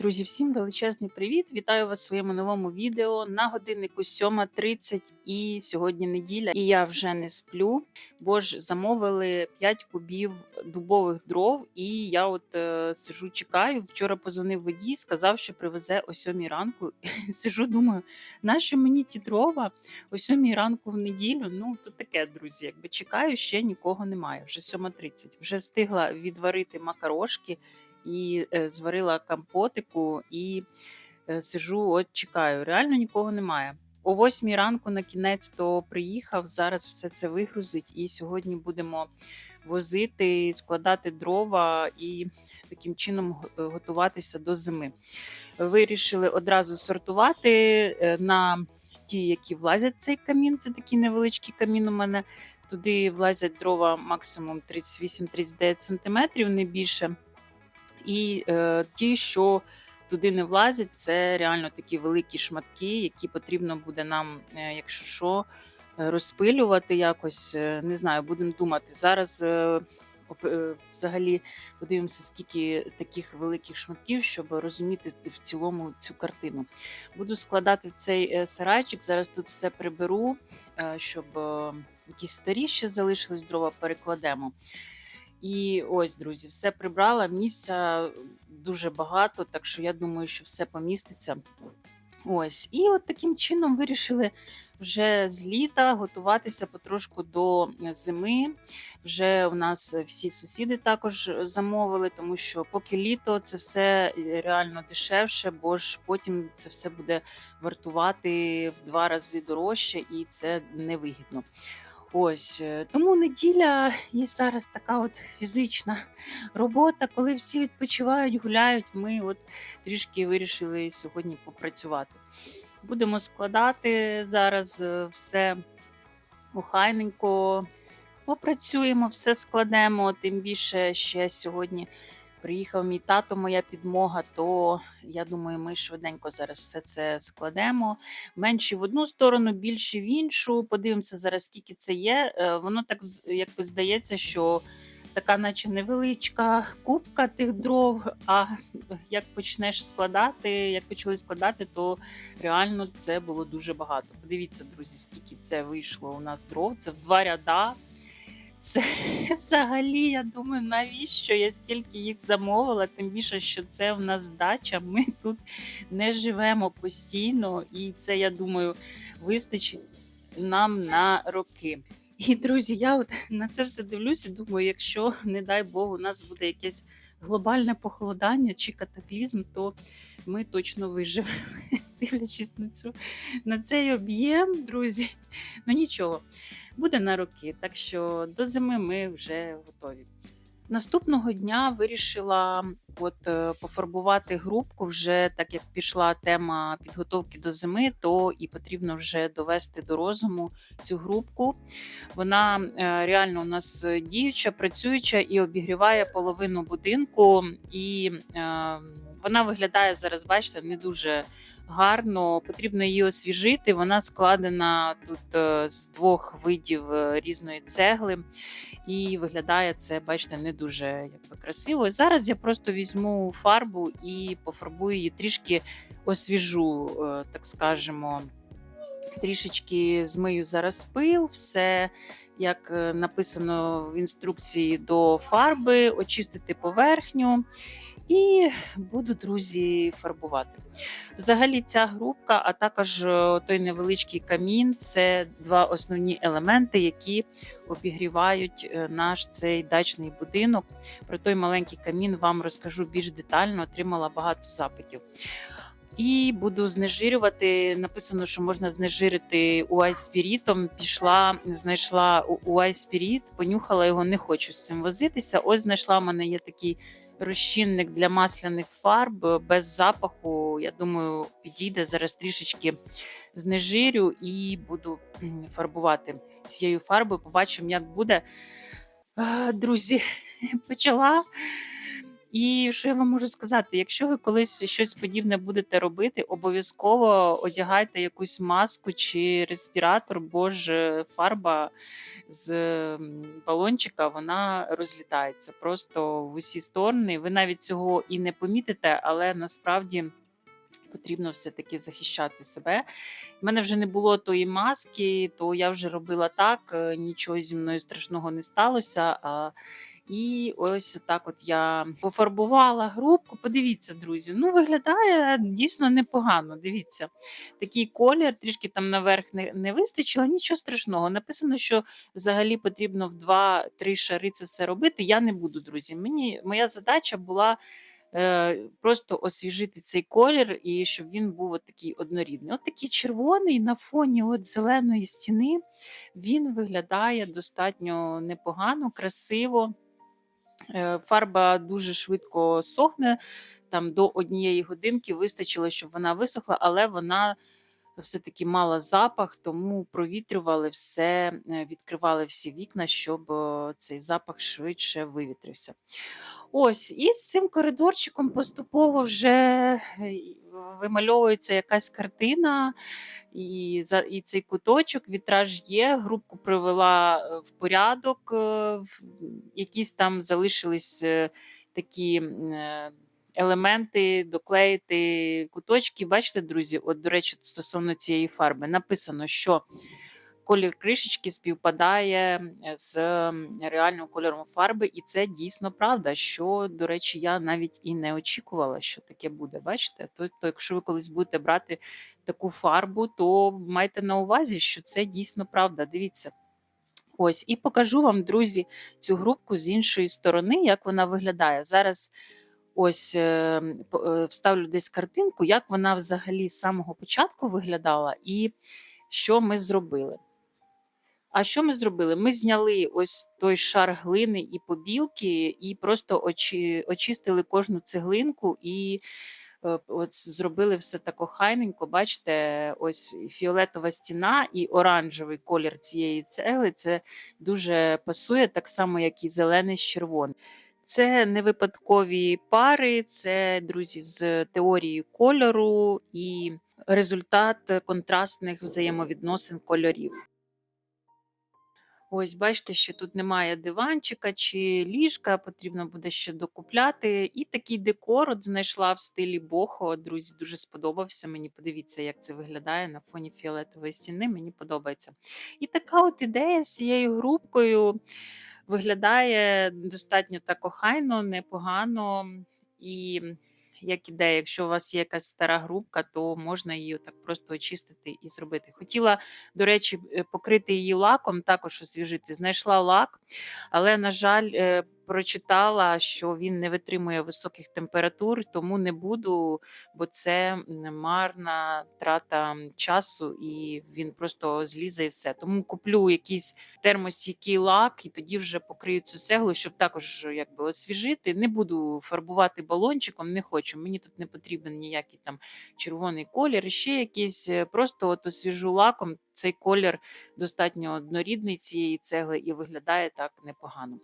Друзі, всім величезний привіт! Вітаю вас в своєму новому відео. На годиннику 7.30 і сьогодні неділя, і я вже не сплю, бо ж замовили 5 кубів дубових дров, і я от е, сижу, чекаю. Вчора позвонив водій, сказав, що привезе о 7 ранку. Сижу, думаю, нащо мені ті дрова о 7 ранку в неділю? Ну, то таке, друзі, якби чекаю, ще нікого немає. Вже 7.30. Вже встигла відварити макарошки і е, зварила компотику і е, сижу, от чекаю. Реально нікого немає. О восьмій ранку на кінець то приїхав. Зараз все це вигрузить, і сьогодні будемо возити, складати дрова і таким чином е, готуватися до зими. Вирішили одразу сортувати на ті, які влазять в цей камін. Це такий невеличкий камін у мене. Туди влазять дрова максимум 38-39 см, не більше. І е, ті, що туди не влазять, це реально такі великі шматки, які потрібно буде нам, е, якщо що, е, розпилювати якось. Е, Не знаю, будемо думати. Зараз е, е, взагалі подивимося, скільки таких великих шматків, щоб розуміти в цілому цю картину. Буду складати в цей е, сарайчик. Зараз тут все приберу, е, щоб е, якісь старі ще залишились дрова, перекладемо. І ось, друзі, все прибрала. Місця дуже багато, так що я думаю, що все поміститься. Ось. І от таким чином вирішили вже з літа готуватися потрошку до зими. Вже у нас всі сусіди також замовили, тому що поки літо це все реально дешевше, бо ж потім це все буде вартувати в два рази дорожче, і це невигідно. Ось е, тому неділя і зараз така от фізична робота, коли всі відпочивають, гуляють. Ми от трішки вирішили сьогодні попрацювати. Будемо складати зараз е, все охайненько. Попрацюємо, все складемо. Тим більше ще сьогодні приїхав мій тато, моя підмога. То я думаю, ми швиденько зараз все це складемо. Менші в одну сторону, більші в іншу. Подивимося зараз, скільки це є. Е, Воно так якби здається, що така, наче невеличка кубка тих дров. А як почнеш складати, як почали складати, то реально це було дуже багато. Подивіться, друзі, скільки це вийшло у нас дров. Це в два ряда. Це взагалі, я думаю, навіщо я стільки їх замовила, тим більше, що це в нас дача. Ми тут не живемо постійно, і це, я думаю, вистачить нам на роки. І, друзі, я от на це все дивлюся. Думаю, якщо, не дай Бог, у нас буде якесь глобальне похолодання чи катаклізм, то ми точно виживемо, дивлячись на цю на цей об'єм, друзі. Ну нічого, буде на роки. Так що до зими ми вже готові. Наступного дня вирішила от е, пофарбувати грубку. Вже так як пішла тема підготовки до зими, то і потрібно вже довести до розуму цю грубку. Вона е, реально у нас діюча, працююча і обігріває половину будинку. І е, вона виглядає зараз, бачите, не дуже гарно. Потрібно її освіжити. Вона складена тут е, з двох видів е, різної цегли. І виглядає це, бачите, не дуже якби, красиво. І зараз я просто візьму фарбу і пофарбую її трішки освіжу, е, так скажемо. Трішечки змию зараз пил, все як написано в інструкції до фарби, очистити поверхню. І буду, друзі, фарбувати. Взагалі, ця грубка, а також е, той невеличкий камін це два основні елементи, які обігрівають е, наш цей дачний будинок. Про той маленький камін вам розкажу більш детально, отримала багато запитів. І буду знежирювати. Написано, що можна знежирити уайспірітом. Пішла, знайшла уайспіріт, понюхала його, не хочу з цим возитися. Ось знайшла в мене є такий розчинник для масляних фарб е, без запаху. Я думаю, підійде зараз трішечки знежирю і буду фарбувати цією фарбою. Побачимо, як буде. Друзі, почала І що я вам можу сказати? Якщо ви колись щось подібне будете робити, обов'язково одягайте якусь маску чи респіратор, бо ж фарба з балончика вона розлітається просто в усі сторони. Ви навіть цього і не помітите, але насправді. Потрібно все-таки захищати себе. У мене вже не було тої маски, то я вже робила так, е, нічого зі мною страшного не сталося. А, і ось так от я пофарбувала грубку. Подивіться, друзі, ну виглядає дійсно непогано. Дивіться, такий колір, трішки там наверх не, не вистачило, нічого страшного. Написано, що взагалі потрібно в 2-3 шари це все робити. Я не буду, друзі. Мені моя задача була е, просто освіжити цей колір і щоб він був от такий однорідний. От такий червоний на фоні от зеленої стіни він виглядає достатньо непогано, красиво. Е, Фарба дуже швидко сохне. Там до однієї годинки вистачило, щоб вона висохла, але вона все-таки мала запах, тому провітрювали все, е, відкривали всі вікна, щоб е, цей запах швидше вивітрився. Ось, і з цим коридорчиком поступово вже е, вимальовується якась картина, і, за, і цей куточок, вітраж є. Групку привела е, в порядок, е, якісь там залишились такі. Елементи доклеїти куточки. Бачите, друзі, от, до речі, стосовно цієї фарби написано, що колір кришечки співпадає з реальним кольором фарби, і це дійсно правда. Що, до речі, я навіть і не очікувала, що таке буде. Бачите? То, то якщо ви колись будете брати таку фарбу, то майте на увазі, що це дійсно правда. Дивіться. Ось, і покажу вам, друзі, цю групку з іншої сторони, як вона виглядає. Зараз ось е, м, по- е, вставлю десь картинку, як вона взагалі з самого початку виглядала, і що ми зробили. А що ми зробили? Ми зняли ось той шар глини і побілки, і просто очі, очистили кожну цеглинку і е, от зробили все так охайненько. Бачите, ось фіолетова стіна і оранжевий колір цієї цегли. Це дуже пасує, так само, як і зелений з червоним. Це не випадкові пари, це друзі з теорії кольору і результат контрастних взаємовідносин кольорів. Ось, бачите, що тут немає диванчика чи ліжка, потрібно буде ще докупляти. І такий декор от знайшла в стилі бохо. Друзі, дуже сподобався. Мені подивіться, як це виглядає на фоні фіолетової стіни. Мені подобається. І така от ідея з цією грубкою виглядає достатньо так охайно, непогано. І як ідея, якщо у вас є якась стара грубка, то можна її так просто очистити і зробити. Хотіла, до речі, е, покрити її лаком, також освіжити. Знайшла лак, але, на жаль, е, прочитала, що він не витримує високих температур, тому не буду, бо це марна трата часу, і він просто злізе і все. Тому куплю якийсь термостійкий лак, і тоді вже покрию цю цеглу, щоб також якби освіжити. Не буду фарбувати балончиком, не хочу. Мені тут не потрібен ніякий там червоний колір, ще якийсь. Просто от освіжу лаком. Цей колір достатньо однорідний цієї цегли і виглядає так непогано.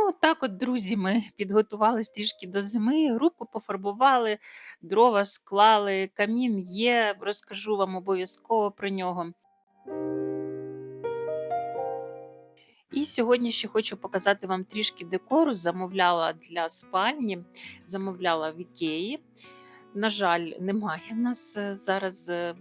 Ну, так от, друзі, ми підготувались трішки до зими, групу пофарбували, дрова склали, камін є, розкажу вам обов'язково про нього. І сьогодні ще хочу показати вам трішки декору. Замовляла для спальні, замовляла в Ікеї. На жаль, немає в нас е, зараз е,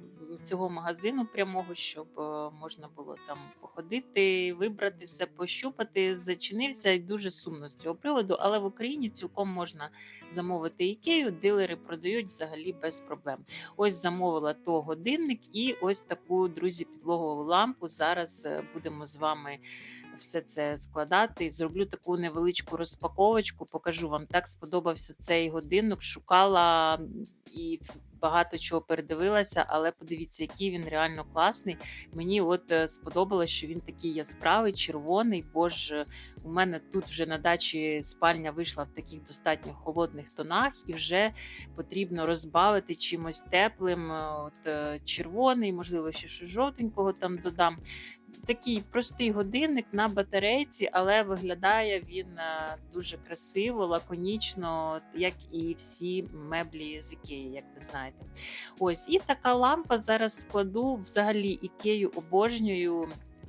цього магазину прямого, щоб е, можна було там походити, вибрати все, пощупати. Зачинився і дуже сумно з цього приводу. Але в Україні цілком можна замовити ікею. Дилери продають взагалі без проблем. Ось замовила то годинник, і ось таку друзі підлогову лампу. Зараз е, будемо з вами все це складати. Зроблю таку невеличку розпаковочку. Покажу вам. Так сподобався цей годинник. Шукала і багато чого передивилася, але подивіться, який він реально класний. Мені от е, сподобалось, що він такий яскравий, червоний. Бо ж е, у мене тут вже на дачі спальня вийшла в таких достатньо холодних тонах, і вже потрібно розбавити чимось теплим. Е, От е, червоний, можливо, ще щось жовтенького там додам. Такий простий годинник на батарейці, але виглядає він е, дуже красиво, лаконічно, як і всі меблі з Ікеї, як ви знаєте. Ось, і така лампа зараз складу. Взагалі Ікею обожнюю.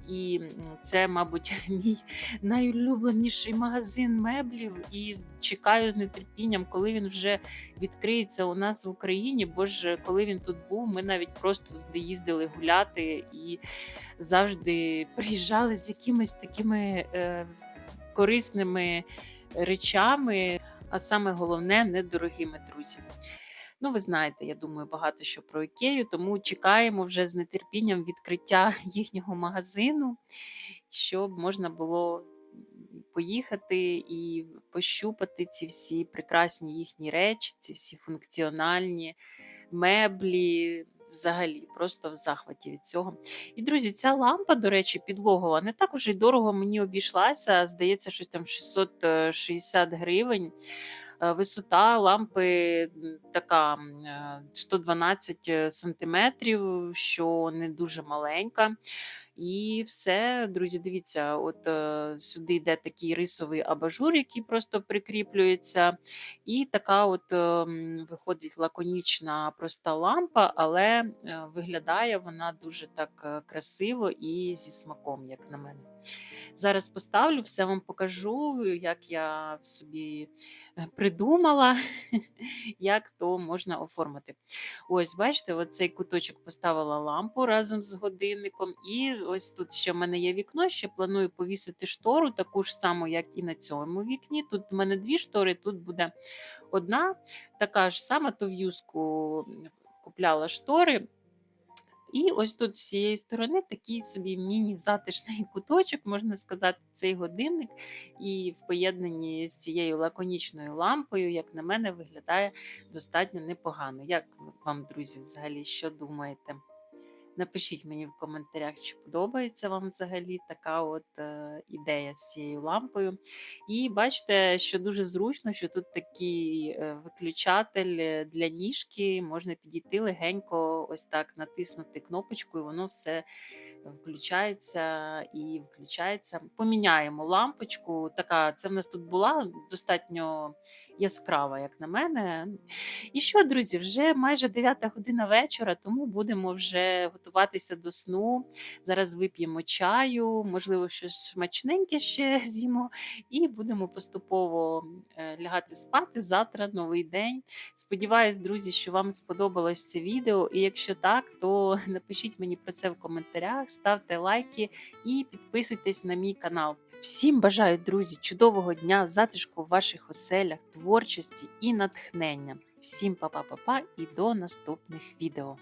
І це, мабуть, мій найулюбленіший магазин меблів. І чекаю з нетерпінням, коли він вже відкриється у нас в Україні. Бо ж коли він тут був, ми навіть просто туди їздили гуляти і завжди приїжджали з якимись такими е, корисними речами, а саме головне недорогими друзі. Ну, ви знаєте, я думаю, багато що про Ікею, тому чекаємо вже з нетерпінням відкриття їхнього магазину, щоб можна було поїхати і пощупати ці всі прекрасні їхні речі, ці всі функціональні меблі. Взагалі, просто в захваті від цього. І, друзі, ця лампа, до речі, підлогова, не так уже й дорого мені обійшлася. Здається, щось там 660 гривень. Е, Висота лампи така е, 112 сантиметрів, що не дуже маленька. І все, друзі, дивіться, от е, сюди йде такий рисовий абажур, який просто прикріплюється. І така от е, виходить лаконічна проста лампа, але е, виглядає вона дуже так е, красиво і зі смаком, як на мене. Зараз поставлю, все вам покажу, як я собі е, придумала, як то можна оформити. Ось, бачите, оцей куточок поставила лампу разом з годинником. І ось тут ще в мене є вікно. Ще планую повісити штору, таку ж саму, як і на цьому вікні. Тут в мене дві штори, тут буде одна, така ж сама, то в юску купляла штори. І ось тут з цієї сторони такий собі міні-затишний куточок, можна сказати, цей годинник. І в поєднанні з цією лаконічною лампою, як на мене, виглядає достатньо непогано. Як вам, друзі, взагалі, що думаєте? Напишіть мені в коментарях, чи подобається вам взагалі така от е, ідея з цією лампою. І бачите, що дуже зручно, що тут такий е, виключатель е, для ніжки, можна підійти легенько, ось так натиснути кнопочку, і воно все включається і виключається. Поміняємо лампочку. Така, це в нас тут була достатньо яскрава, як на мене. І що, друзі, вже майже 9 година вечора, тому будемо вже готуватися до сну. Зараз вип'ємо чаю, можливо, щось смачненьке ще з'їмо, і будемо поступово е, лягати спати. Завтра новий день. Сподіваюсь, друзі, що вам сподобалось це відео. І якщо так, то напишіть мені про це в коментарях, ставте лайки і підписуйтесь на мій канал. Всім бажаю, друзі, чудового дня, затишку в ваших оселях, творчості і натхнення. Всім па-па-па-па і до наступних відео.